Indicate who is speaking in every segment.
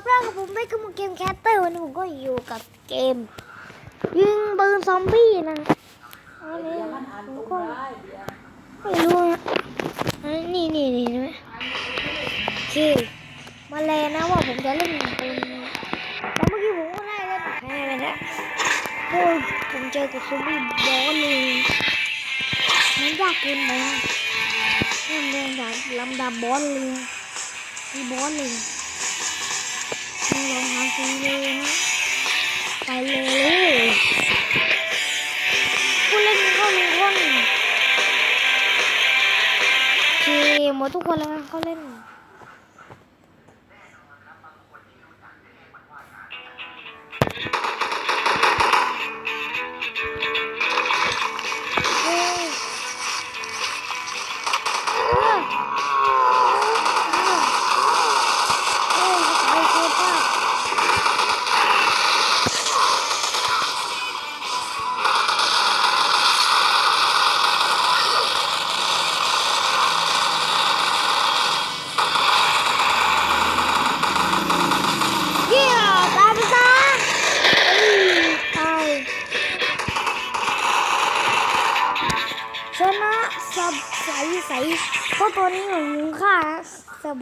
Speaker 1: กับร่างกับผมไม่คือมาเกมแคสเตอร์วันนี้ผมก็อยู่กับเกม ยิงปืนซอมบี้นะอันนี้ผมก็ไม่รู้นะอันนี้นี่นี่นี่ไหมโอเคมาแลนะว่าผมจะเล่นปืนแล้วเมื่อกี้ผมก็ได้เล่นแพ้ไปแล้วโอ้ยผมเจอกับซอมบี้บอสเลยมันยากเกินไปนะนี่มันเดินจากลำดับบอสเลยมีบอสเลย ลองเท้าสีเลยนะไปเลยผู้เล่นก็มีคนโอเคหมดทุกคนแล้วนะเขาเล่น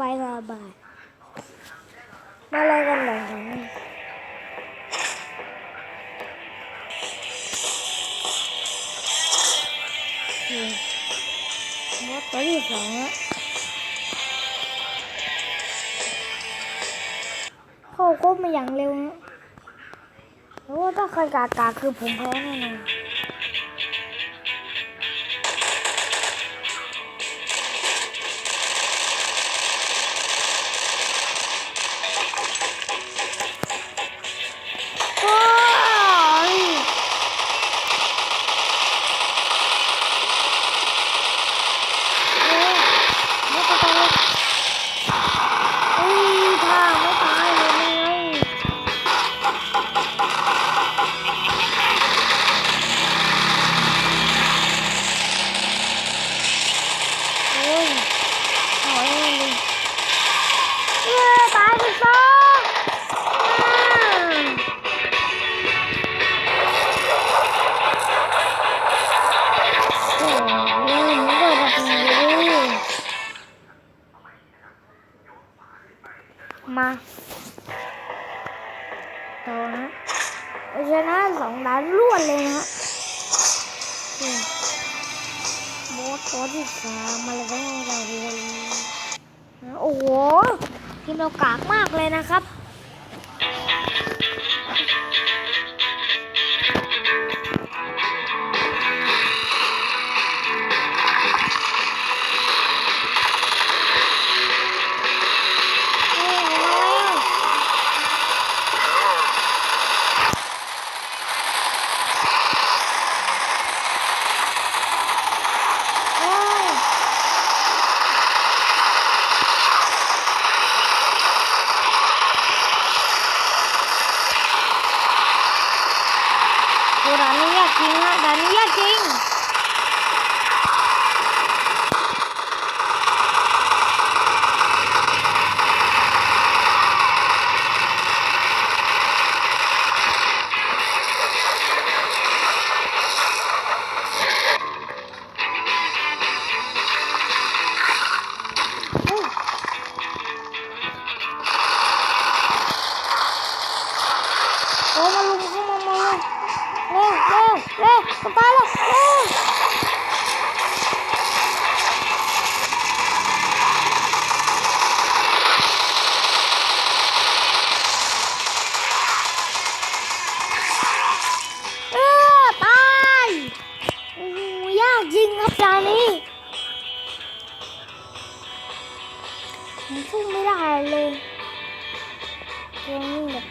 Speaker 1: บายสบายมาอะไรกันหลังมดตัวที่สองอะเข้าครบมาอย่างเร็วนะโอ้ถ้าใครกากาคือผมแพ้แน่นอน มาต่อนะเราชนะสองด้านรวดเลยนะนี่โมดตัวที่สามมาแล้วเราเลยโอ้โหทีมเรากากมากเลยนะครับาก เกมนี้แบบ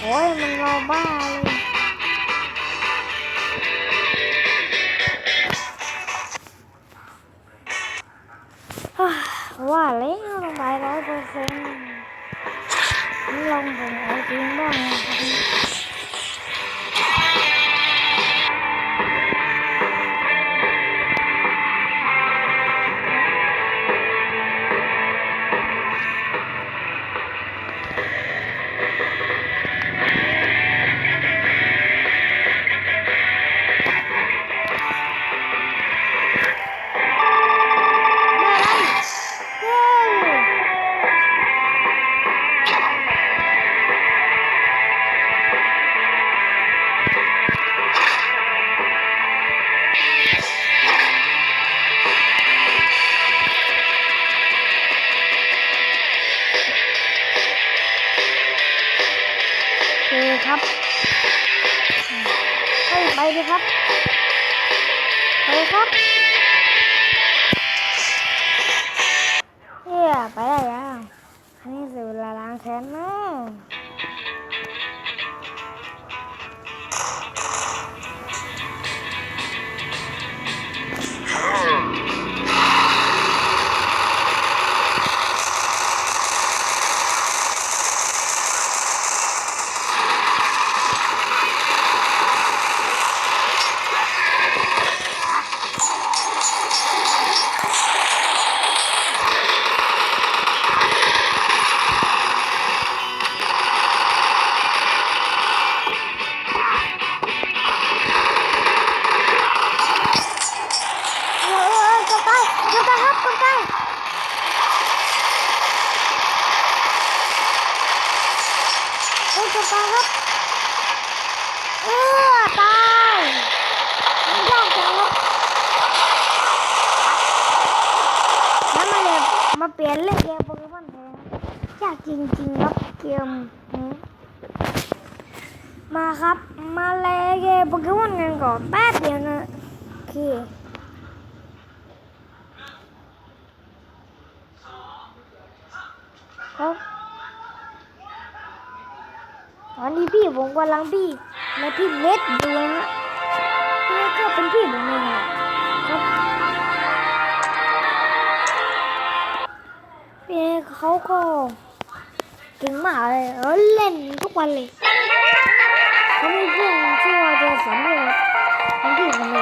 Speaker 1: โอ้ยมันรอบ้าเลย ไปครับเฮียไปได้แล้วอันนี้เสียเวลาล้างแค้นนะเายจะตายครับจะตายเฮ้ยจะตายครับเออตายยากจังครับแล้วมาเลยมาเปลี่ยนเล่นเกมโปเกมอนแทนยากจริงๆครับเกมนี้มาครับ มาเล่นเกมโปเกมอนกันก่อนแป๊บเดียวนะโอเค ครับตอนนี้พี่ผมกำลังพี่และพี่เล็ดดูนะพี่เก็เป็นพี่ผมเองครับพี่เขาก็เก่งมากเลยเล่นทุกวันเลยเขาไมีเพื่อนชื่อว่าเจสันด้วยครับเป็นพี่ผมเอง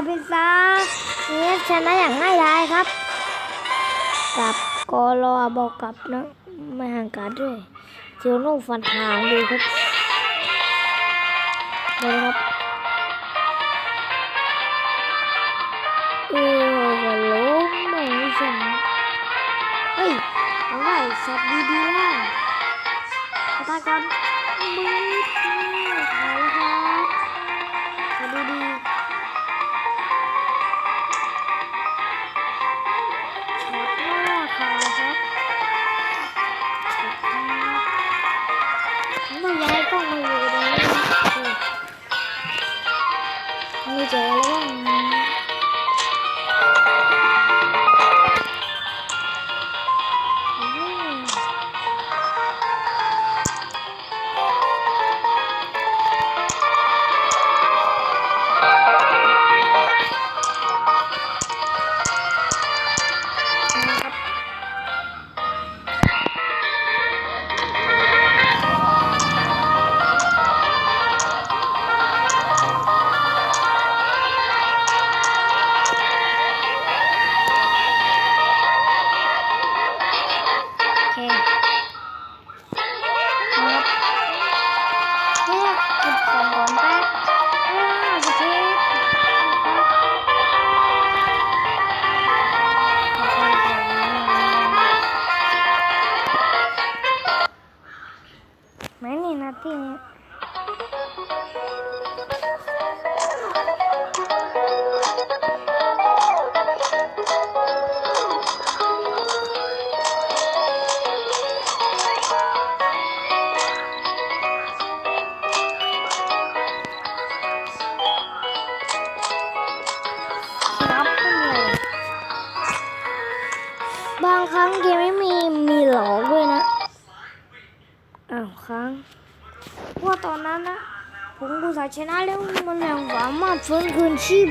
Speaker 1: ายไปซะนี่ชนะอย่างง่ายดายครับ กับกอรอบอกกับนะไม่ห่างกันด้วยเจอโน่ฟันหางดูครับดูครับเออก็ล้มไม่ใช่ไหมเฮ้ยเอาไว้สัตว์ดีๆล่ะตาก่อนมืดถ่ายแล้วครับสัตว์ดีๆ มี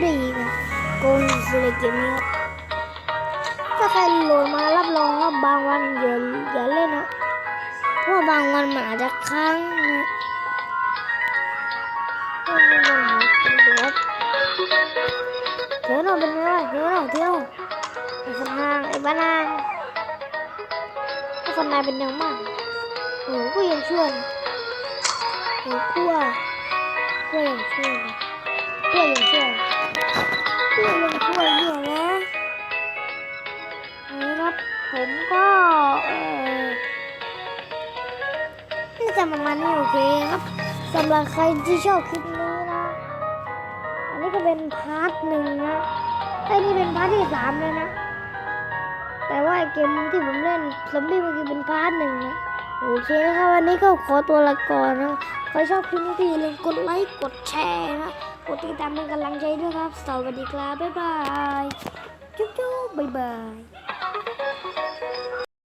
Speaker 1: ได้อีกอะโกงสุดเลยเกมนี้ครับถ้าใครโหลดมารับรองว่าบางวันอย่าอย่าเล่นนะเพราะบางวันมันอาจจะค้างนะเพราะว่าบางวันมันเป็นแบบเทียวหน่อยเป็นไงวะเที่ยวหน่อยเที่ยวไอ้คนห่างไอ้บ้านางไอ้คนนายเป็นยังมากโอ้ก็ยังช่วยโอ้กลัว กล้วยยังช่วยนะกล้วยยังช่วยกล้วยยังช่วยเนี่ยนะนี่ครับผมก็เออน่าจะประมาณนี้โอเคครับสำหรับใครที่ชอบคลิปนี้นะ อันนี้ก็เป็นพาร์ทหนึ่งนะไอ้นี่เป็นพาร์ทที่สามเลยนะ แต่ว่าเกมที่ผมเล่นซอมบี้เมื่อกี้เป็นพาร์ทหนึ่งนะโอเคนะครับวันนี้ก็ขอตัวละก่อนนะ ใครชอบคลิปนี้ก็อย่าลืมกดไลค์ กดแชร์นะ กดติดตามเป็นกำลังใจด้วยครับ สวัสดีครับ บ๊ายบาย จุ๊บจุ๊บบ๊ายบาย